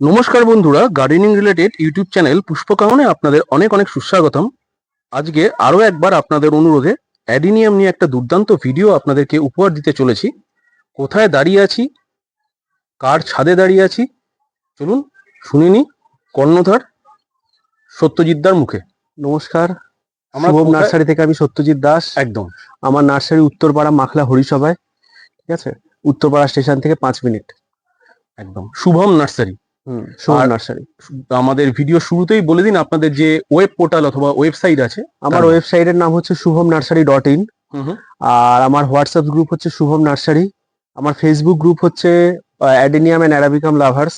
নমস্কার বন্ধুরা gardening related YouTube channel পুষ্পকামনে আপনাদের অনেক অনেক সুস্বাগতম। আজকে আরও একবার আপনাদের অনুরোধে অ্যাডিনিয়াম নিয়ে একটা দুর্দান্ত ভিডিও আপনাদেরকে উপহার দিতে চলেছি। কোথায় দাঁড়িয়ে আছি? কার ছাদে দাঁড়িয়ে আছি? চলুন শুনে নি কর্ণধার সত্যজিৎদার মুখে। নমস্কার আমরা শুভম নার্সারি থেকে আমি সত্যজিৎ দাস। একদম। আমার নার্সারি উত্তরপাড়া মাখলা হরিসভায় ঠিক আছে? উত্তরপাড়া স্টেশন থেকে পাঁচ মিনিট। একদম। শুভম নার্সারি। নার্সারি। আমাদের ভিডিও শুরুতেই বলে দিন আপনাদের যে ওয়েব পোর্টাল অথবা ওয়েবসাইট আছে। আমার ওয়েবসাইটের নাম হচ্ছে শুভম নার্সারি ডট ইন। আর আমার হোয়াটসঅ্যাপ গ্রুপ হচ্ছে শুভম নার্সারি আমার ফেসবুক গ্রুপ হচ্ছে অ্যাডেনিয়াম অ্যান্ড অ্যারাবিকাম লাভার্স।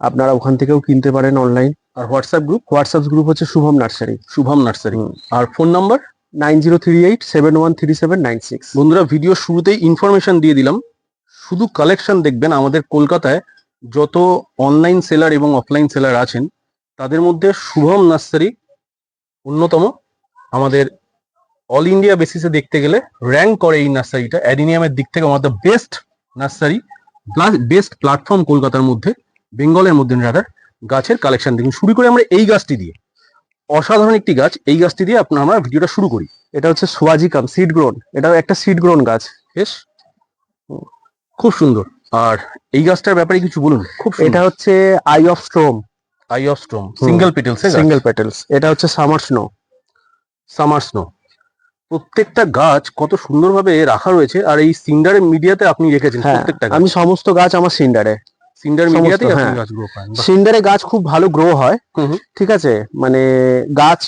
আপনারা ওখান থেকেও কিনতে পারেন অনলাইন। আর হোয়াটসঅ্যাপ গ্রুপ? হোয়াটসঅ্যাপ গ্রুপ হচ্ছে শুভম নার্সারি শুভম নার্সারি আর phone number? Nine zero three eight seven one three seven nine six. বন্ধুরা ভিডিও শুরুতেই ইনফরমেশন দিয়ে দিলাম। শুধু কালেকশন দেখবেন আমাদের কলকাতায় যত অনলাইন সেলার এবং অফলাইন সেলার আছেন, তাদের মধ্যে শুভম নার্সারি অন্যতম। আমাদের অল ইন্ডিয়া বেসিসে দেখতে গেলে র্যাঙ্ক করে এই নার্সারিটা। অ্যাডিনিয়ামের দিক থেকে আমাদের best nursery plus best platform কলকাতার মধ্যে, বেঙ্গলের মধ্যে রাদার গাছের কালেকশন দেখুন, শুরু করে আমরা এই গাছটি দিয়ে। অসাধারণ একটি গাছ, এই গাছটি দিয়ে আপনার আমরা ভিডিওটা শুরু করি। এটা হচ্ছে সোয়াজিকাম সিড গ্রোন এটা একটা সিড গ্রোন গাছ, বেশ? খুব সুন্দর। আর এই গাছটার ব্যাপারে কিছু বলুন খুব এটা হচ্ছে eye of storm eye of storm single petals single petals এটা হচ্ছে সামার স্নো সামার স্নো প্রত্যেকটা গাছ কত সুন্দরভাবে রাখা রয়েছে আর এই সিন্ডারের মিডিয়াতে আপনি রেখেছেন হ্যাঁ প্রত্যেকটা আমি সমস্ত গাছ আমার সিন্ডারে। সিন্ডার মিডিয়াতে আপনি হ্যাঁ। গাছগুলো পান সিন্ডারে গাছ খুব ভালো গ্রো হয়। ঠিক আছে? মানে গাছ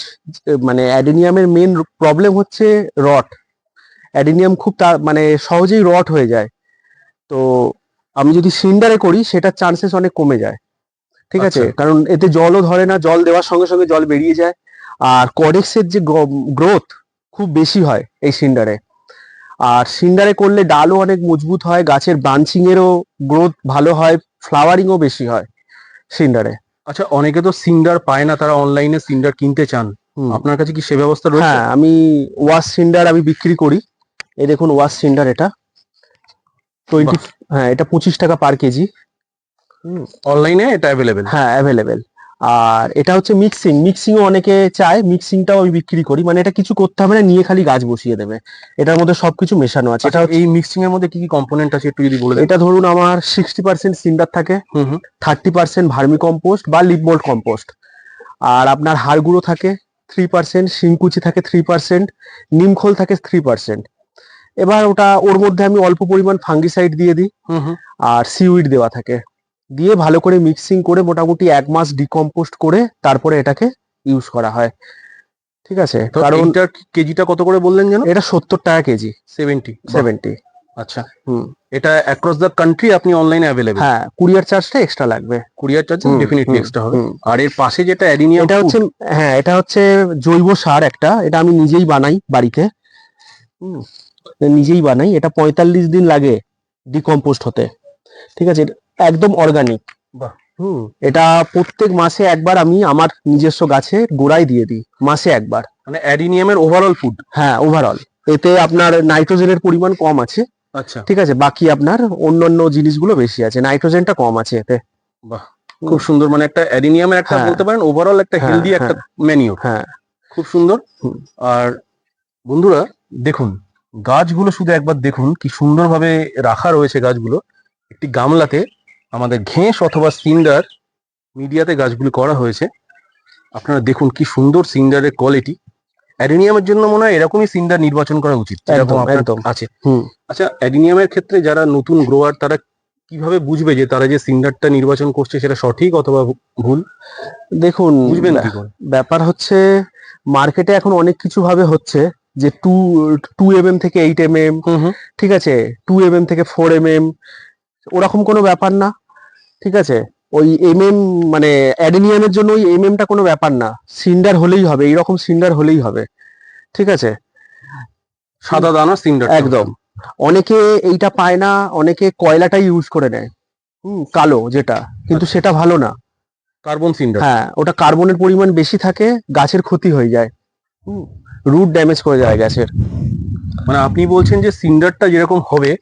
মানে অ্যাডেনিয়ামের মেন প্রবলেম হচ্ছে রট অ্যাডেনিয়াম খুব মানে সহজেই রট হয়ে যায়। তো আমি যদি সিন্ডারে করি সেটার চান্সেস অনেক কমে যায়। ঠিক আছে? আচ্ছা। কারণ এতে জলও ধরে না জল দেওয়ার সঙ্গে সঙ্গে জল বেরিয়ে যায়। আর কডেক্সের যে গ্রোথ খুব বেশি হয় এই সিন্ডারে। আর সিন্ডারে করলে ডালও অনেক মজবুত হয় গাছের ব্রাঞ্চিং এরও গ্রোথ ভালো হয় ফ্লাওয়ারিংও বেশি হয় সিন্ডারে। আচ্ছা অনেকে তো সিন্ডার পায় না তারা অনলাইনে সিন্ডার কিনতে চান। আপনার কাছে কি সে ব্যবস্থা রয়েছে? হ্যাঁ আমি ওয়াশ সিন্ডার আমি বিক্রি করি। এই দেখুন ওয়াশ সিন্ডার এটা। টোয়েন্টি হ্যাঁ এটা পঁচিশ টাকা পার কেজি। অনলাইনে এটা অ্যাভেলেবেল হ্যাঁ অ্যাভেলেবেল আর এটা হচ্ছে মিক্সিং মিক্সিংও অনেকে চায়। মিক্সিংটাও আমি বিক্রি করি। মানে এটা কিছু করতে হবে না নিয়ে খালি গাছ বসিয়ে দেবে। এটার মধ্যে সবকিছু মেশানো আছে। এটা আচ্ছা এই মিক্সিং এর মধ্যে কি কি কম্পোনেন্ট আছে একটু যদি বলে এটা ধরুন আমার সিক্সটি পার্সেন্ট সিন্ডার থাকে হুম হুম। থার্টি পার্সেন্ট ভার্মি কম্পোস্ট বা লিপ মোল্ড কম্পোস্ট আর আপনার হাড় গুঁড়ো থাকে থ্রি পার্সেন্ট শিংকুচি থাকে থ্রি পার্সেন্ট নিমখোল থাকে থ্রি পার্সেন্ট এবার ওটা ওর মধ্যে আমি অল্প পরিমাণ ফাঙ্গিসাইড দিয়ে দিই। হুম হুম। আর সিউইড দেওয়া থাকে। দিয়ে ভালো করে মিক্সিং করে মোটামুটি এক মাস ডিকম্পোস্ট করে তারপরে এটাকে ইউজ করা হয়। ঠিক আছে? কারণ এইটার কেজিটা কত করে বললেন যেন? এটা সত্তর টাকা কেজি। সেভেন্টি সেভেন্টি আচ্ছা। হুম। এটা অ্যাক্রস দ্য কান্ট্রি আপনি অনলাইনে অ্যাভেলেবেল হ্যাঁ কুরিয়ার চার্জটা এক্সট্রা লাগবে। কুরিয়ার চার্জ ডেফিনেটলি এক্সট্রা হবে। আর এর পাশে যেটা অ্যাডিনিয়াম এটা হচ্ছে হ্যাঁ এটা হচ্ছে জৈব সার একটা। এটা আমি নিজেই বানাই বাড়িতে। হুম, নিজেই বানাই এটা পঁয়তাল্লিশ দিন লাগে ডিকম্পোস্ট হতে। ঠিক আছে? একদম অর্গানিক বাহ। হুম। এটা প্রত্যেক মাসে একবার আমি আমার নিজস্ব গাছে গোড়ায় দিয়ে দিই মাসে একবার। মানে অ্যাডিনিয়ামের ওভারঅল ফুড হ্যাঁ ওভারঅল এতে আপনার নাইট্রোজেনের পরিমাণ কম আছে। আচ্ছা। ঠিক আছে? বাকি আপনার অন্যান্য জিনিসগুলো বেশি আছে। নাইট্রোজেনটা কম আছে এতে। বাহ খুব সুন্দর। মানে একটা অ্যাডিনিয়ামের একটা হ্যাঁ। বলতে পারেন ওভারঅল একটা হ্যাঁ, হেলদি একটা মেনিউর হ্যাঁ। খুব সুন্দর। আর বন্ধুরা দেখুন গাছগুলো শুধু একবার দেখুন কি সুন্দরভাবে রাখা রয়েছে গাছগুলো। একটি গামলাতে আমাদের ঘেঁস অথবা সিন্ডার মিডিয়াতে গাছগুলো করা হয়েছে। আপনারা দেখুন কি সুন্দর সিন্ডারের কোয়ালিটি অ্যাডিনিয়ামের জন্য মনে হয় এরকমই সিন্ডার নির্বাচন করা উচিত একদম, আছে। আচ্ছা অ্যাডিনিয়ামের ক্ষেত্রে যারা নতুন গ্রোয়ার তারা কীভাবে বুঝবে যে তারা যে সিন্ডারটা নির্বাচন করছে সেটা সঠিক অথবা ভুল? দেখুন বুঝবেন ব্যাপার হচ্ছে মার্কেটে এখন অনেক কিছু ভাবে হচ্ছে। যে টু টু এম এম থেকে এইট এম এম হুম হুম। ঠিক আছে? টু এম এম থেকে ফোর এম এম ওরকম কোনো ব্যাপার না ঠিক আছে? ওই এম এম মানে অ্যাডেনিয়ামের জন্য ওই এম এমটা কোনো ব্যাপার না সিন্ডার হলেই হবে এইরকম সিন্ডার হলেই হবে ঠিক আছে? সাদা দানা সিন্ডার একদম। অনেকে এইটা পায় না অনেকে কয়লাটাই ইউজ করে নেয় হুম কালো যেটা কিন্তু সেটা ভালো না। Carbon cinder. হ্যাঁ ওটা কার্বনের পরিমাণ বেশি থাকে গাছের ক্ষতি হয়ে যায় রুট ড্যামেজ করে যায় গাছের মানে আপনি বলছেন যে সিন্ডারটা যেরকম হবে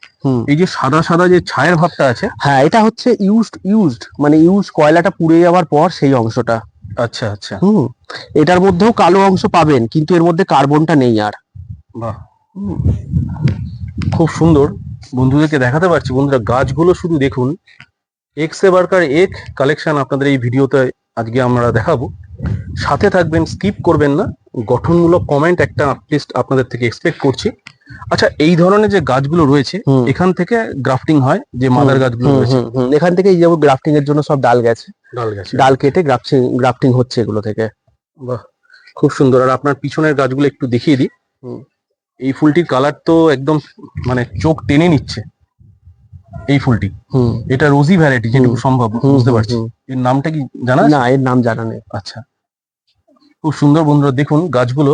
এই যে সাদা সাদা যে ছায়ের ভাবটা আছে? হ্যাঁ এটা হচ্ছে ইউজড ইউজড মানে ইউজ কয়লাটা পুড়ে যাওয়ার পর সেই অংশটা। আচ্ছা আচ্ছা। হুম এটার মধ্যেও কালো অংশ পাবেন কিন্তু এর মধ্যে কার্বনটা নেই আর। বাহ। খুব সুন্দর। বন্ধুদেরকে দেখাতে পারছি। বন্ধুরা গাছগুলো শুধু দেখুন। এক্স এ বার্কার এক কালেকশন আপনাদের এই ভিডিওতে আজকে আমরা দেখাবো। সাথে থাকবেন স্কিপ করবেন না। গঠনমূলক কমেন্ট একটা লিস্ট আপনাদের থেকে এক্সপেক্ট করছি। আচ্ছা এই ধরনের যে গাছগুলো রয়েছে এখান থেকে গ্রাফটিং হয় যে মাদার গাছগুলো রয়েছে। এখান থেকে এই যেমন গ্রাফটিং এর জন্য সব ডাল গেছে। ডাল গাছে ডাল কেটে গ্রাফটিং গ্রাফটিং হচ্ছে এগুলো থেকে। বাহ খুব সুন্দর। আর আপনার পিছনের গাছগুলো একটু দেখিয়ে দিই। এই ফুলটির কালার তো একদম মানে চোখ টেনে নিচ্ছে। এই ফুলটি। এটা রোজি ভ্যারাইটি যেটুকু সম্ভব বুঝতে পারছি। এর নামটা কি জানা? না এর নাম জানা নেই। আচ্ছা। খুব সুন্দর বন্ধুরা দেখুন গাছগুলো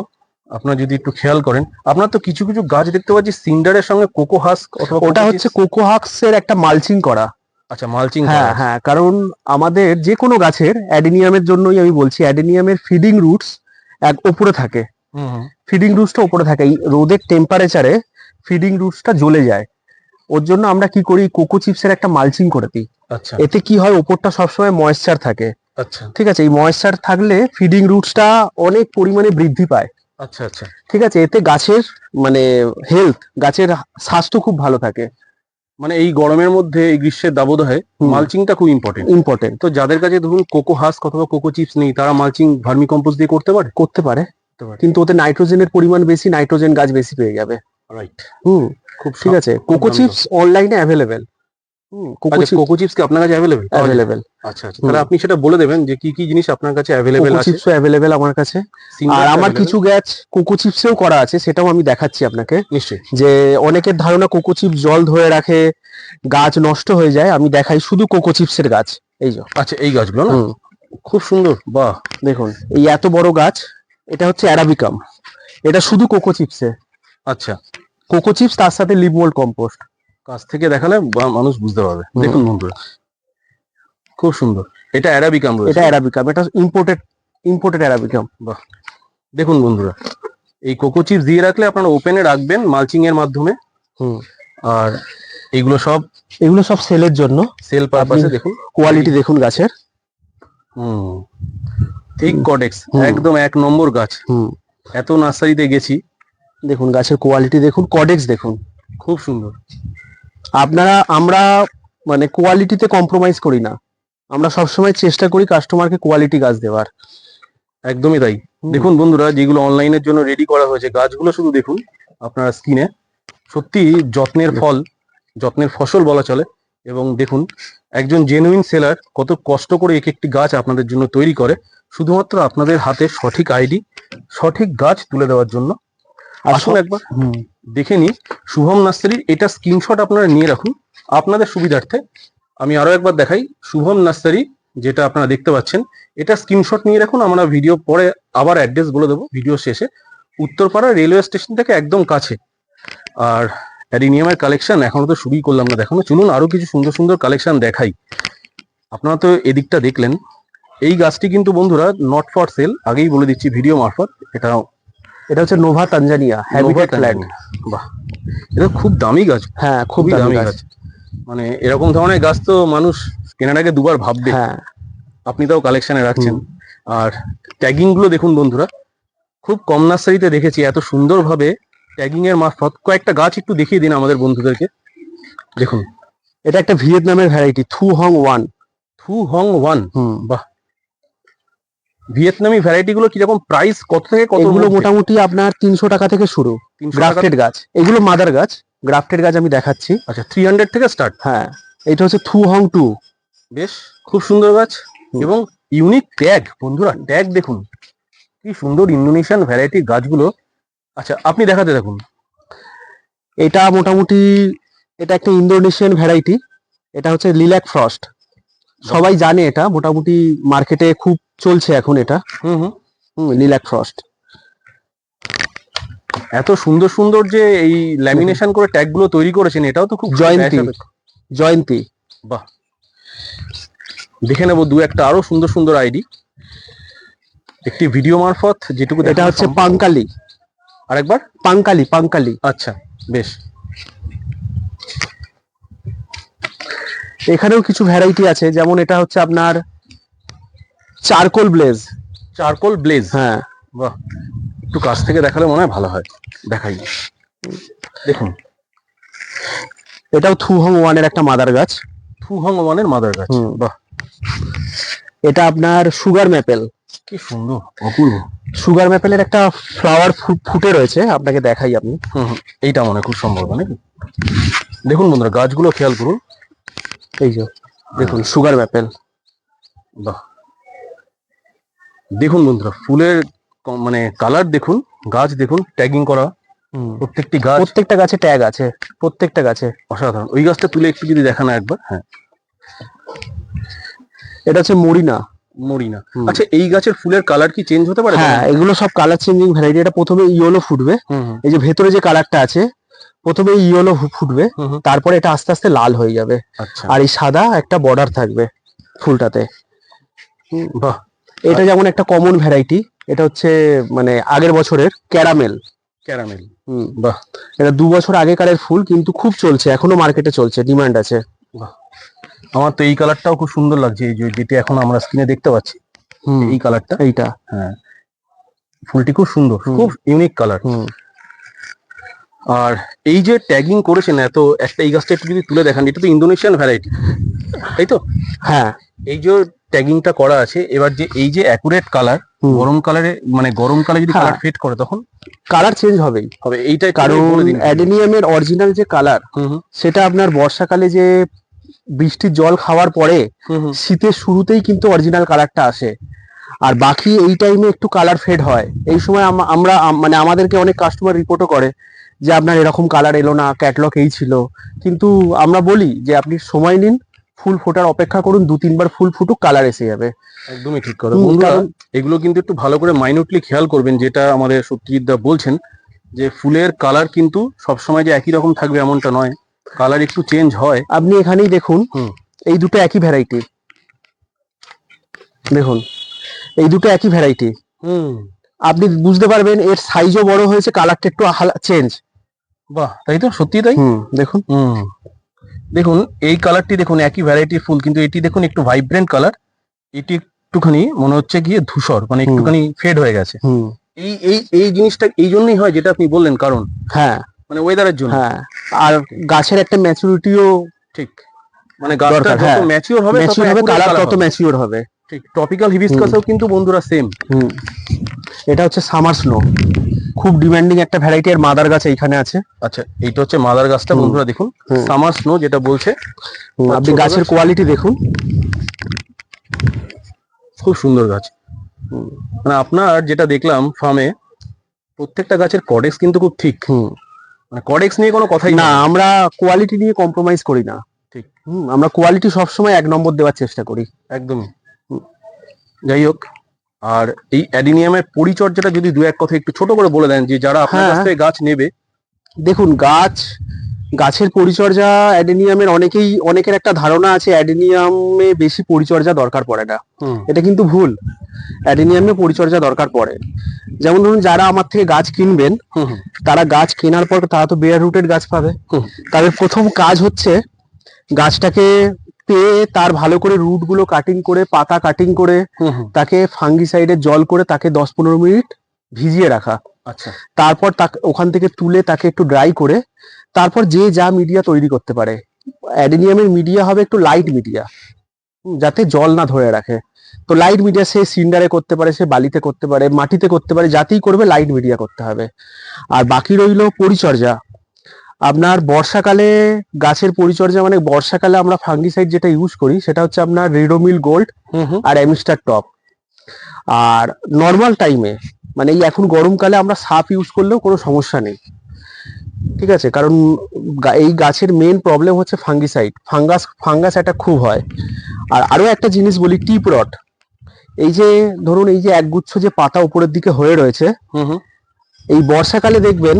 আপনারা যদি একটু খেয়াল করেন আপনার তো কিছু কিছু গাছ দেখতে পাচ্ছি সিন্ডারের সঙ্গে কোকো হাস্ক অথবা ওটা হচ্ছে কোকো এর একটা মালচিং করা। আচ্ছা মালচিং হ্যাঁ হ্যাঁ কারণ আমাদের যে কোনো গাছের অ্যাডেনিয়ামের জন্যই আমি বলছি অ্যাডেনিয়ামের ফিডিং রুটস এক ওপরে থাকে। ফিডিং রুটসটা উপরে থাকে রোদের টেম্পারেচারে ফিডিং রুটসটা জ্বলে যায়। ওর জন্য আমরা কি করি কোকো চিপসের একটা মালচিং করে দিই। আচ্ছা। এতে কি হয় ওপরটা সবসময় ময়েশ্চার থাকে। আচ্ছা। ঠিক আছে এই ময়েশ্চার থাকলে ফিডিং রুটসটা অনেক পরিমাণে বৃদ্ধি পায়। আচ্ছা আচ্ছা। ঠিক আছে এতে গাছের মানে হেলথ গাছের স্বাস্থ্য খুব ভালো থাকে। মানে এই গরমের মধ্যে এই গ্রীষ্মের দাবদাহে মালচিংটা খুব ইম্পর্টেন্ট ইম্পর্টেন্ট তো যাদের কাছে ধরুন কোকো হাস্ক অথবা কোকো চিপস নেই তারা মালচিং ভার্মি কম্পোস্ট দিয়ে করতে পারে? করতে পারে। কিন্তু ওতে নাইট্রোজেনের পরিমাণ বেশি নাইট্রোজেন গাছ বেশি পেয়ে যাবে। রাইট হুম খুব ঠিক আছে কোকো চিপস অনলাইনে অ্যাভেলেবেল কোকো আচ্ছা চিপস কোকো চিপস কি আপনার কাছে অ্যাভেলেবেল অ্যাভেলেবেল আচ্ছা আচ্ছা তাহলে আপনি সেটা বলে দেবেন যে কি কি জিনিস আপনার কাছে অ্যাভেলেবেল আছে। চিপসও অ্যাভেলেবেল আমার কাছে। আর আমার কিছু গাছ কোকো চিপসেও করা আছে সেটাও আমি দেখাচ্ছি আপনাকে। নিশ্চয়ই। যে অনেকের ধারণা কোকো চিপস জল ধরে রাখে গাছ নষ্ট হয়ে যায় আমি দেখাই শুধু কোকো চিপসের গাছ। এই যে। আচ্ছা এই গাছগুলো না? খুব সুন্দর বাহ। দেখুন এই এত বড় গাছ এটা হচ্ছে অ্যারাবিকাম এটা শুধু কোকো চিপসে আচ্ছা। কোকো চিপস তার সাথে লিপমোল্ড কম্পোস্ট কাছ থেকে দেখালে মানুষ বুঝতে পারবে। দেখুন বন্ধুরা। খুব সুন্দর। এটা অ্যারাবিকাম এটা অ্যারাবিকাম এটা ইম্পোর্টেড ইম্পোর্টেড অ্যারাবিকাম বাহ। দেখুন বন্ধুরা। এই কোকো চিপস দিয়ে রাখলে আপনারা ওপেনে রাখবেন মালচিং এর মাধ্যমে। হুম। আর এগুলো সব এগুলো সব সেলের জন্য। সেল পারপাসে দেখুন। কোয়ালিটি দেখুন গাছের। হুম। ঠিক কডেক্স একদম এক নম্বর গাছ। হুম। এত নার্সারিতে গেছি। দেখুন গাছের কোয়ালিটি দেখুন। কডেক্স দেখুন। খুব সুন্দর। আপনারা আমরা মানে কোয়ালিটিতে কম্প্রোমাইজ করি না। আমরা সবসময় চেষ্টা করি কাস্টমারকে কোয়ালিটি গাছ দেওয়ার। একদমই তাই। দেখুন বন্ধুরা যেগুলো অনলাইনের জন্য রেডি করা হয়েছে গাছগুলো শুধু দেখুন আপনার স্কিনে সত্যি যত্নের ফল যত্নের ফসল বলা চলে। এবং দেখুন একজন জেনুইন সেলার কত কষ্ট করে এক একটি গাছ আপনাদের জন্য তৈরি করে। শুধুমাত্র আপনাদের হাতে সঠিক আইডি সঠিক গাছ তুলে দেওয়ার জন্য আসুন একবার হুম, দেখে নিই। শুভম নার্সারির এটা স্ক্রিনশট আপনারা নিয়ে রাখুন। আপনাদের সুবিধার্থে আমি আরও একবার দেখাই। শুভম নার্সারি যেটা আপনারা দেখতে পাচ্ছেন এটা স্ক্রিনশট নিয়ে রাখুন। আমরা ভিডিও পরে আবার অ্যাড্রেস বলে দেবো ভিডিও শেষে। উত্তরপাড়া রেলওয়ে স্টেশন থেকে একদম কাছে। আর অ্যাডিনিয়ামের কালেকশন এখনও তো শুরুই করলাম না দেখানো। চলুন আরও কিছু সুন্দর সুন্দর কালেকশন দেখাই। আপনারা তো এদিকটা দেখলেন। এই গাছটি কিন্তু বন্ধুরা নট ফর সেল আগেই বলে দিচ্ছি ভিডিও মারফত। এটা এটা হচ্ছে নোভা তানজানিয়া হ্যাবিটেট প্ল্যান্ট বাহ। এটা খুব দামি গাছ। হ্যাঁ খুব খুবই দামি গাছ। মানে এরকম ধরনের গাছ তো মানুষ কেনার আগে দুবার ভাববে। হ্যাঁ। আপনি তাও কালেকশনে রাখছেন। আর ট্যাগিংগুলো দেখুন বন্ধুরা খুব কম নার্সারিতে দেখেছি এত সুন্দরভাবে ট্যাগিং এর মারফত কয়েকটা গাছ একটু দেখিয়ে দিন আমাদের বন্ধুদেরকে। দেখুন। এটা একটা ভিয়েতনামের variety Thu Hong one Thu Hong one hmm. ভিয়েতনামি ভ্যারাইটি গুলো কীরকম প্রাইস কত থেকে কত এগুলো মোটামুটি আপনার তিনশো টাকা থেকে শুরু। গ্রাফটেড গাছ। এগুলো মাদার গাছ। গ্রাফটেড গাছ আমি দেখাচ্ছি। আচ্ছা থ্রি হান্ড্রেড থেকে স্টার্ট হ্যাঁ এটা হচ্ছে থু হং টু বেশ খুব সুন্দর গাছ। এবং ইউনিক ট্যাগ বন্ধুরা ট্যাগ দেখুন। কি সুন্দর ইন্দোনেশিয়ান ভ্যারাইটি গাছগুলো। আচ্ছা আপনি দেখাতে দেখুন এটা মোটামুটি এটা একটা ইন্দোনেশিয়ান ভ্যারাইটি এটা হচ্ছে লিল্যাক ফ্রস্ট সবাই জানে এটা। মোটামুটি মার্কেটে খুব চলছে এখন এটা। হুম হুম হুম লিল্যাক ফ্রস্ট এত সুন্দর সুন্দর যে এই ল্যামিনেশন করে ট্যাগগুলো তৈরি করেছেন এটাও তো খুব জয়ন্তী। জয়ন্তী বাহ। দেখে নেব দু একটা আরও সুন্দর সুন্দর আইডি একটি ভিডিও মারফত যেটুকু এটা হচ্ছে পাঙ্কালি। আরেকবার? পাঙ্কালি পাঙ্কালি। আচ্ছা বেশ। এখানেও কিছু ভ্যারাইটি আছে যেমন এটা হচ্ছে আপনার চারকোল ব্লেজ। Charcoal bless? হ্যাঁ। বাহ। একটু কাছ থেকে দেখালে মনে হয় ভালো হয়। দেখাই। দেখুন। এটাও থুহং ওয়ানের একটা মাদার গাছ। ফুহং ওয়ানের মাদার গাছ। হুম। বাহ। এটা আপনার সুগার ম্যাপেল। কি সুন্দর অপূর্ব। সুগার ম্যাপেলের একটা ফ্লাওয়ার ফুটে রয়েছে আপনাকে দেখাই আপনি এইটা মনে খুব সম্ভব নাকি দেখুন বন্ধুরা গাছগুলো খেয়াল করুন। এই যে দেখুন সুগার ম্যাপেল। বাহ। দেখুন বন্ধুরা ফুলের ক- মানে কালার দেখুন গাছ দেখুন ট্যাগিং করা প্রত্যেকটি গাছ। প্রত্যেকটা গাছে ট্যাগ আছে প্রত্যেকটা গাছে। অসাধারণ। ওই গাছটা তুলে একটু যদি দেখানো একবার হ্যাঁ। এটা হচ্ছে মরিনা। মরিনা। হুম। আচ্ছা এই গাছের ফুলের কালার কি চেঞ্জ হতে পারে হ্যাঁ এগুলো সব কালার চেঞ্জিং ভ্যারাইটি এটা প্রথমে ইয়েলো ফুটবে। হুম হুম, এই যে ভেতরে যে কালারটা আছে প্রথমে ইয়েলো ফুটবে। হুম হুম, তারপরে এটা আস্তে আস্তে লাল হয়ে যাবে। আচ্ছা। আর এই সাদা একটা বর্ডার থাকবে ফুলটাতে। বাহ। এটা যেমন একটা কমন ভ্যারাইটি এটা হচ্ছে মানে আগের বছরের ক্যারামেল ক্যারামেল হুম বাহ। এটা দু বছর আগেকারের ফুল কিন্তু খুব চলছে এখনও মার্কেটে চলছে ডিমান্ড আছে। আমার তো এই কালারটাও খুব সুন্দর লাগছে এই যে যেটি এখন আমরা স্ক্রিনে দেখতে পাচ্ছি। হুম। এই কালারটা এইটা। হ্যাঁ। ফুলটি খুব সুন্দর খুব ইউনিক কালার হুম। আর এই যে ট্যাগিং করেছেন এত একটা এই গাছটা একটু যদি তুলে দেখান এটা তো ইন্দোনেশিয়ান ভ্যারাইটি তাই তো? হ্যাঁ। এই যে ট্যাগিংটা করা আছে। এবার যে এই যে অ্যাকুরেট কালার। গরম কালারে মানে গরম গরমকালে যদি হ্যাঁ। কালার ফেড করে তখন? কালার চেঞ্জ হবেই। হবে এইটাই কারণ অ্যাডেনিয়ামের অরিজিনাল যে কালার সেটা আপনার বর্ষাকালে যে বৃষ্টির জল খাওয়ার পরে শীতের শুরুতেই কিন্তু অরিজিনাল কালারটা আসে। আর বাকি এই টাইমে একটু কালার ফেড হয়। এই সময় আমরা মানে আমাদেরকে অনেক কাস্টমার রিপোর্টও করে যে আপনার এরকম কালার এলো না ক্যাটলগ এই ছিল। কিন্তু আমরা বলি যে আপনি সময় নিন ফুল ফোটার অপেক্ষা করুন দু তিনবার ফুল ফুটুক কালার এসে যাবে। একদমই ঠিক কথা। বন্ধুরা এগুলো কিন্তু একটু ভালো করে মাইনুটলি খেয়াল করবেন যেটা আমাদের সত্যজিৎ দা বলছেন যে ফুলের কালার কিন্তু সবসময় যে একই রকম থাকবে এমনটা নয়। কালার একটু চেঞ্জ হয়। আপনি এখানেই দেখুন এই দুটো একই ভ্যারাইটি দেখুন এই দুটো একই ভ্যারাইটি হুম। আপনি বুঝতে পারবেন এর সাইজও বড় হয়েছে কালারটা একটু চেঞ্জ বাহ তাই তো? সত্যি তাই? হুম দেখুন। হুম। দেখুন এই কালারটি দেখুন একই ভ্যারাইটির ফুল কিন্তু এটি দেখুন একটু ভাইব্রেন্ট কালার এটি একটুখানি মনে হচ্ছে গিয়ে ধূসর মানে একটুখানি ফেড হয়ে গেছে। এই এই এই জিনিসটা এই জন্যই হয় যেটা আপনি বললেন কারণ হ্যাঁ। মানে ওয়েদারের জন্য। হ্যাঁ। আর গাছের একটা ম্যাচুরিটিও ঠিক। মানে গাছটা যত। ম্যাচিওর হবে ম্যাচিওর হবে কালার তত। ম্যাচিওর হবে। ঠিক। টপিক্যাল হিবিস্কাসও কিন্তু বন্ধুরা সেম হুম। এটা হচ্ছে সামার স্নো খুব ডিমান্ডিং একটা ভ্যারাইটি আর মাদার গাছ এইখানে আছে। আচ্ছা এইটা হচ্ছে মাদার গাছটা। বন্ধুরা দেখুন সামার স্নো যেটা বলছে আপনি গাছের কোয়ালিটি দেখুন। খুব সুন্দর গাছ। মানে আপনার যেটা দেখলাম ফার্মে প্রত্যেকটা গাছের কডেক্স কিন্তু খুব ঠিক। হুম। মানে কডেক্স নিয়ে কোনো কথাই না না আমরা কোয়ালিটি নিয়ে কম্প্রোমাইজ করি না। ঠিক। হুম আমরা কোয়ালিটি সবসময় এক নম্বর দেওয়ার চেষ্টা করি। একদমই। যাই হোক। আর এই অ্যাডিনিয়ামের পরিচর্যাটা যদি দু এক কথা একটু ছোট করে বলে দেন যে যারা আপনার হ্যাঁ। কাছ থেকে গাছ নেবে দেখুন গাছ গাছের পরিচর্যা অ্যাডেনিয়ামের অনেকেই অনেকের একটা ধারণা আছে অ্যাডেনিয়ামে বেশি পরিচর্যা দরকার পড়ে না। এটা কিন্তু ভুল। অ্যাডেনিয়ামে পরিচর্যা দরকার পড়ে। যেমন ধরুন যারা আমার থেকে গাছ কিনবেন তারা গাছ কেনার পর তারা তো বেয়ার রুটের গাছ পাবে। তাদের প্রথম কাজ হচ্ছে গাছটাকে পেয়ে তার ভালো করে রুটগুলো কাটিং করে পাতা কাটিং করে তাকে ফাঙ্গিসাইডে জল করে তাকে দশ পনেরো মিনিট ভিজিয়ে রাখা। আচ্ছা। তারপর তাকে ওখান থেকে তুলে তাকে একটু ড্রাই করে তারপর যে যা মিডিয়া তৈরি করতে পারে। অ্যাডেনিয়ামের মিডিয়া হবে একটু লাইট মিডিয়া যাতে জল না ধরে রাখে। তো লাইট মিডিয়া সে সিন্ডারে করতে পারে সে বালিতে করতে পারে মাটিতে করতে পারে যাতেই করবে লাইট মিডিয়া করতে হবে। আর বাকি রইল পরিচর্যা। আপনার বর্ষাকালে গাছের পরিচর্যা মানে বর্ষাকালে আমরা ফাঙ্গিসাইড যেটা ইউজ করি সেটা হচ্ছে আপনার রিডোমিল গোল্ড আর অ্যামিস্টার টপ। আর নর্মাল টাইমে মানে এই এখন গরমকালে আমরা সাপ ইউজ করলেও কোনো সমস্যা নেই। ঠিক আছে? কারণ এই গাছের মেন প্রবলেম হচ্ছে ফাঙ্গিসাইড ফাঙ্গাস ফাঙ্গাস একটা খুব হয়। আর আরও একটা জিনিস বলি টিপ রট এই যে ধরুন এই যে একগুচ্ছ যে পাতা উপরের দিকে হয়ে রয়েছে এই বর্ষাকালে দেখবেন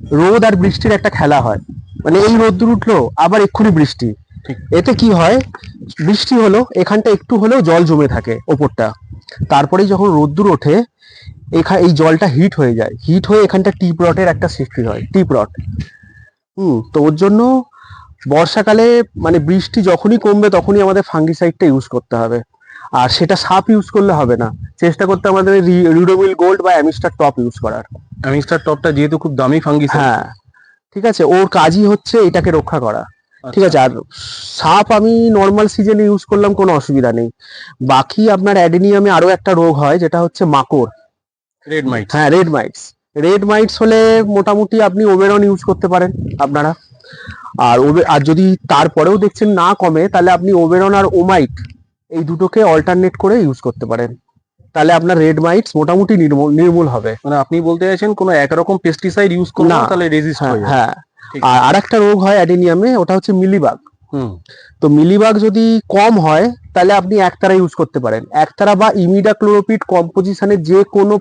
রোদ আর বৃষ্টির একটা খেলা হয়। মানে এই রোদ্দুর উঠল আবার এক্ষুনি বৃষ্টি। এতে কি হয়? বৃষ্টি হলো এখানটা একটু হলেও জল জমে থাকে ওপরটা। তারপরেই যখন রোদ্দুর ওঠে এখানে এই জলটা হিট হয়ে যায়। হিট হয়ে এখানটা টিপ রটের একটা সৃষ্টি হয় টিপ রট। হুম তো ওর জন্য বর্ষাকালে মানে বৃষ্টি যখনই কমবে তখনই আমাদের ফাঙ্গিসাইডটা ইউজ করতে হবে। আর সেটা সাপ ইউজ করলে হবে না। চেষ্টা করতে আমাদের রিউডোমিল গোল্ড বা অ্যামিস্টার টপ ইউজ করার। অ্যামিস্টার টপটা যেহেতু খুব দামি ফাঙ্গিস হ্যাঁ। ঠিক আছে ওর কাজই হচ্ছে এটাকে রক্ষা করা। ঠিক আছে আর সাপ আমি নর্মাল সিজনে ইউজ করলাম কোনো অসুবিধা নেই। বাকি আপনার অ্যাডেনিয়ামে আরও একটা রোগ হয় যেটা হচ্ছে মাকড়। রেড মাইট হ্যাঁ রেড মাইটস রেড মাইটস হলে মোটামুটি আপনি ওবেরন ইউজ করতে পারেন আপনারা। আর ওবে আর যদি তারপরেও দেখছেন না কমে তাহলে আপনি ওবেরন আর ওমাইট এই দুটোকে অল্টারনেট করে ইউজ করতে পারেন। তাহলে আপনার রেড মাইটস মোটামুটি নির্মূল নির্মূল হবে। মানে আপনি বলতে চাইছেন কোনো একরকম পেস্টিসাইড ইউজ করলে না। তাহলে রেজিস্ট হ্যাঁ হয়ে হ্যাঁ। আর আরেকটা রোগ হয় অ্যাডেনিয়ামে ওটা হচ্ছে মিলিবাগ। হুম। তো মিলিবাগ যদি কম হয় তাহলে আপনি একতারা ইউজ করতে পারেন। একতারা বা ইমিডা ক্লোরোপিড কম্পোজিশনের যে কোনো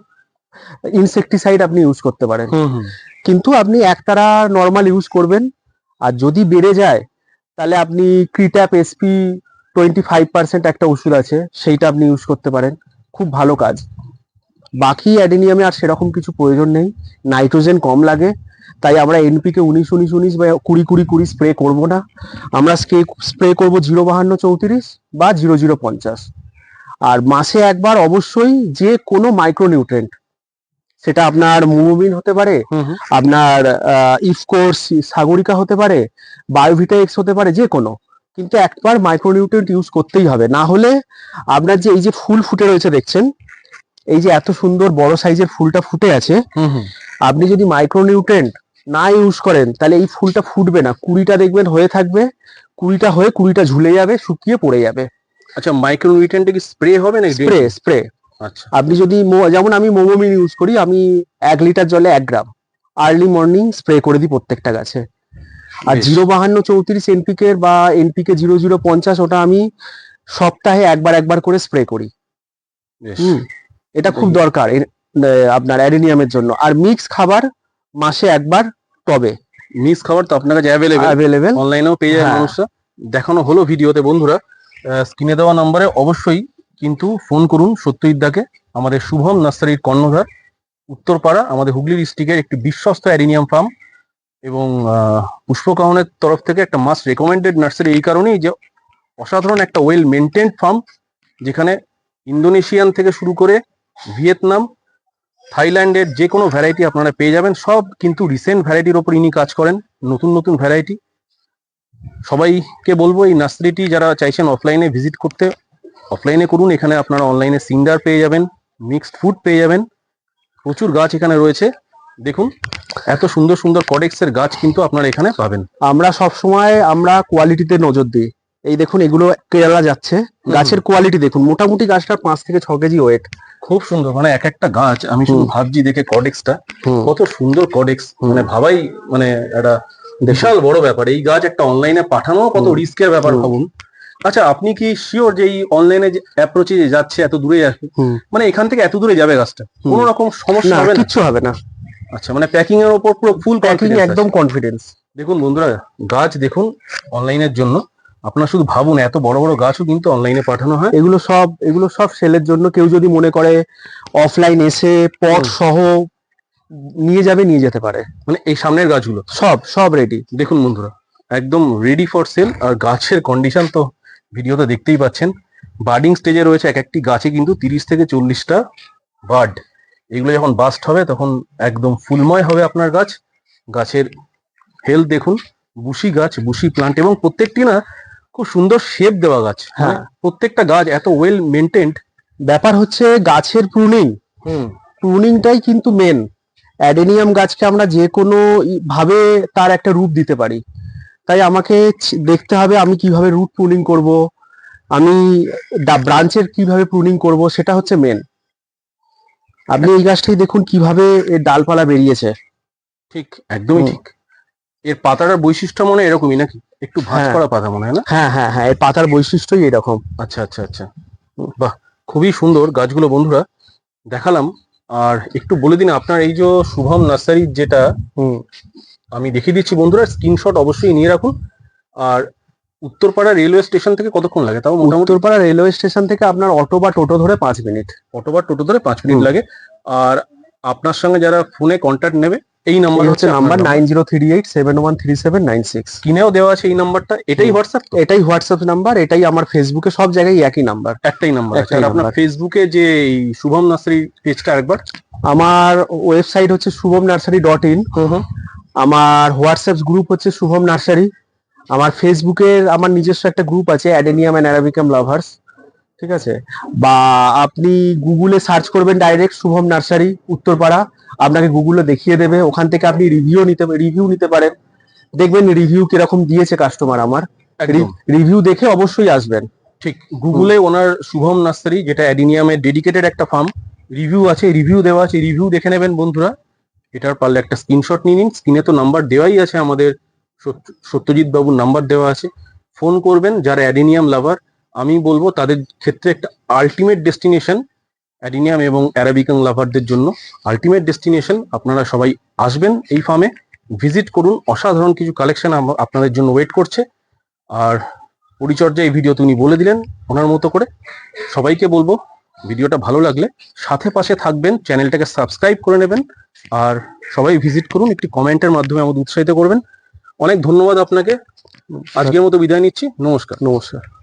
ইনসেকটিসাইড আপনি ইউজ করতে পারেন। কিন্তু আপনি একতারা নর্মাল ইউজ করবেন। আর যদি বেড়ে যায় তাহলে আপনি ক্রিট্যাপ এসপি টোয়েন্টি ফাইভ পার্সেন্ট একটা ওষুধ আছে সেইটা আপনি ইউজ করতে পারেন। খুব ভালো কাজ। বাকি অ্যাডেনিয়ামে আর সেরকম কিছু প্রয়োজন নেই। নাইট্রোজেন কম লাগে। তাই আমরা এনপিকে উনিশ উনিশ উনিশ বা কুড়ি কুড়ি কুড়ি স্প্রে করব না। আমরা স্প্রে করব জিরো বাহান্ন চৌত্রিশ বা জিরো জিরো পঞ্চাশ। আর মাসে একবার অবশ্যই যে কোনো মাইক্রোনিউট্রেন্ট সেটা আপনার মোমোবিন হতে পারে আপনার ইফকোর্স সাগরিকা হতে পারে বায়োভিটা এক্স হতে পারে যে কোনো। কিন্তু একবার মাইক্রোনিউট্রিয়েন্ট ইউজ করতেই হবে। না হলে আপনার যে এই যে ফুল ফুটে রয়েছে দেখছেন এই যে এত সুন্দর বড় সাইজের ফুলটা ফুটে আছে আপনি যদি মাইক্রোনিউট্রেন্ট না ইউজ করেন তাহলে এই ফুলটা ফুটবে না। কুড়িটা দেখবেন হয়ে থাকবে কুড়িটা হয়ে কুড়িটা ঝুলে যাবে শুকিয়ে পড়ে যাবে। আচ্ছা মাইক্রো নিউট্রেন্টে কি স্প্রে হবে না স্প্রে স্প্রে আচ্ছা। আপনি যদি যেমন আমি মোমোমিন ইউজ করি আমি এক লিটার জলে এক গ্রাম আর্লি মর্নিং স্প্রে করে দিই প্রত্যেকটা গাছে। আর জিরো বাহান্ন চৌত্রিশ এনপিকে বা এনপিকে জিরো জিরো পঞ্চাশ ওটা আমি সপ্তাহে একবার একবার করে স্প্রে করি। হুম এটা খুব দরকার আপনার অ্যাডেনিয়ামের জন্য। আর মিক্স খাবার মাসে একবার টবে। মিক্স খাবার তো আপনার কাছে অ্যাভেলেবেল অ্যাভেলেবেল অনলাইনেও পেয়ে হ্যাঁ। মানুষরা দেখানো হলো ভিডিওতে বন্ধুরা। স্ক্রিনে দেওয়া নম্বরে অবশ্যই কিন্তু ফোন করুন সত্যজিৎদাকে আমাদের শুভম নার্সারির কর্ণধার। উত্তরপাড়া আমাদের হুগলি ডিস্ট্রিক্টের একটি বিশ্বস্ত অ্যারিনিয়াম ফার্ম এবং পুষ্পকাহনের তরফ থেকে একটা মাস্ট রেকমেন্ডেড নার্সারি এই কারণেই যে অসাধারণ একটা ওয়েল মেনটেন্ড ফার্ম যেখানে ইন্দোনেশিয়ান থেকে শুরু করে ভিয়েতনাম, থাইল্যান্ডের যে কোনো ভ্যারাইটি আপনারা পেয়ে যাবেন। সব কিন্তু রিসেন্ট ভ্যারাইটির ওপর ইনি কাজ করেন, নতুন নতুন ভ্যারাইটি সবাইকে বলব এই নার্সারিটি যারা চাইছেন অফলাইনে ভিজিট করতে অফলাইনে করুন। এখানে আপনারা অনলাইনে সিঙ্গার পেয়ে যাবেন মিক্সড ফুড পেয়ে যাবেন। প্রচুর গাছ এখানে রয়েছে। দেখুন এত সুন্দর সুন্দর কডেক্সের গাছ কিন্তু আপনারা এখানে পাবেন। আমরা সব সময় আমরা কোয়ালিটিতে নজর দিই। এই দেখুন এগুলো কেরালা যাচ্ছে। গাছের কোয়ালিটি দেখুন মোটামুটি গাছটা পাঁচ থেকে ছ কেজি ওয়েট খুব সুন্দর মানে এক একটা গাছ আমি শুধু ভাবছি দেখে কডেক্সটা কত সুন্দর কডেক্স মানে ভাবাই মানে একটা বিশাল বড় ব্যাপার। এই গাছ একটা অনলাইনে পাঠানো কত। রিস্কের ব্যাপার। ভাবুন। আচ্ছা আপনি কি শিওর যে এই অনলাইনে অ্যাপ্রোচে যাচ্ছে এত দূরে হুম। মানে এখান থেকে এত দূরে যাবে গাছটা। কোনো রকম সমস্যা হবে না? কিচ্ছু হবে না। আচ্ছা মানে প্যাকিং এর উপর পুরো ফুল প্যাকিং একদম কনফিডেন্স দেখুন বন্ধুরা গাছ দেখুন অনলাইনের জন্য। আপনারা শুধু ভাবুন এত বড় বড় গাছও কিন্তু অনলাইনে পাঠানো হয়। এগুলো সব এগুলো সব সেলের জন্য কেউ যদি মনে করে অফলাইন এসে পট সহ নিয়ে যাবে নিয়ে যেতে পারে। মানে এই সামনের গাছগুলো? সব সব রেডি দেখুন বন্ধুরা একদম রেডি ফর সেল আর গাছের কন্ডিশন তো ভিডিওতে দেখতেই পাচ্ছেন। বার্ডিং স্টেজে রয়েছে এক একটি গাছে কিন্তু তিরিশ থেকে চল্লিশটা বার্ড এগুলো যখন বাস্ট হবে তখন একদম ফুলময় হবে আপনার গাছ। গাছের হেলথ দেখুন বুশি গাছ বুশি প্লান্ট এবং প্রত্যেকটি না খুব সুন্দর শেপ দেওয়া গাছ। হ্যাঁ। মানে প্রত্যেকটা গাছ এত ওয়েল মেনটেন্ড ব্যাপার হচ্ছে গাছের প্রুনিং হুম। প্রুনিংটাই কিন্তু মেন অ্যাডেনিয়াম গাছকে আমরা যে কোনো ভাবে তার একটা রূপ দিতে পারি। তাই আমাকে দেখতে হবে আমি কীভাবে রুট প্রুনিং করব আমি ব্রাঞ্চের কীভাবে প্রুনিং করব সেটা হচ্ছে মেন আপনি এই গাছটাই দেখুন কীভাবে এর ডালপালা বেরিয়েছে। ঠিক একদমই। ঠিক। এর পাতাটার বৈশিষ্ট্য মনে হয় এরকমই নাকি? একটু ভাঁজ হ্যাঁ। করা পাতা মনে হয় না? হ্যাঁ হ্যাঁ হ্যাঁ এর পাতার বৈশিষ্ট্যই এরকম। আচ্ছা আচ্ছা আচ্ছা। বাহ খুবই সুন্দর গাছগুলো বন্ধুরা। দেখালাম। আর একটু বলে দিন আপনার এই যে শুভম নার্সারি যেটা হুম। আমি দেখিয়ে দিচ্ছি বন্ধুরা স্ক্রিনশট অবশ্যই নিয়ে রাখুন। আর উত্তরপাড়া রেলওয়ে স্টেশন থেকে কতক্ষণ লাগে? তাও মোটামুটি উত্তরপাড়া রেলওয়ে স্টেশন থেকে আপনার অটো বা টোটো ধরে পাঁচ মিনিট অটো বা টোটো ধরে পাঁচ মিনিট লাগে। আর আপনার সঙ্গে যারা ফোনে কন্ট্যাক্ট নেবে এই নাম্বার হচ্ছে number nine zero three eight seven one three seven nine six স্ক্রিনেও দেওয়া আছে এই নাম্বারটা এটাই হোয়াটসঅ্যাপ এটাই হোয়াটসঅ্যাপ নাম্বার এটাই আমার ফেসবুকে সব জায়গায় একই নাম্বার একটাই নাম্বার আছে। আর আপনার ফেসবুকে যে শুভম নার্সারি পেজটা একবার আমার ওয়েবসাইট হচ্ছে শুভম নার্সারি ডট ইন আমার হোয়াটসঅ্যাপ গ্রুপ হচ্ছে শুভম নার্সারি। আমার ফেসবুকের আমার নিজস্ব একটা গ্রুপ আছে অ্যাডেনিয়াম অ্যান্ড অ্যারাবিকাম লাভার্স ঠিক আছে? বা আপনি গুগলে সার্চ করবেন ডাইরেক্ট শুভম নার্সারি উত্তরপাড়া আপনাকে গুগলে দেখিয়ে দেবে ওখান থেকে আপনি রিভিউ নিতে রিভিউ নিতে পারেন। দেখবেন রিভিউ কীরকম দিয়েছে কাস্টমার আমার। রিভিউ দেখে অবশ্যই আসবেন। ঠিক গুগলে ওনার শুভম নার্সারি যেটা অ্যাডিনিয়ামের ডেডিকেটেড একটা ফার্ম রিভিউ আছে রিভিউ দেওয়া আছে রিভিউ দেখে নেবেন বন্ধুরা। এটার পারলে একটা স্ক্রিনশট নিয়ে নিন স্ক্রিনে তো নাম্বার দেওয়াই আছে আমাদের সত্যজিৎ বাবুর নাম্বার দেওয়া আছে। ফোন করবেন যারা অ্যাডিনিয়াম লাভার আমি বলব তাদের ক্ষেত্রে একটা আলটিমেট ডেস্টিনেশন অ্যাডিনিয়াম এবং অ্যারাবিকান লাভারদের জন্য। আলটিমেট ডেস্টিনেশন আপনারা সবাই আসবেন এই ফার্মে ভিজিট করুন। অসাধারণ কিছু কালেকশন আপনাদের জন্য ওয়েট করছে। আর পরিচর্যা এই ভিডিও উনি বলে দিলেন ওনার মতো করে। সবাইকে বলব ভিডিওটা ভালো লাগলে সাথে পাশে থাকবেন চ্যানেলটাকে সাবস্ক্রাইব করে নেবেন। আর সবাই ভিজিট করুন, একটি কমেন্টের মাধ্যমে আমাদের উৎসাহিত করবেন। অনেক ধন্যবাদ আপনাকে। আজকের মতো বিদায় নিচ্ছি। নমস্কার। নমস্কার।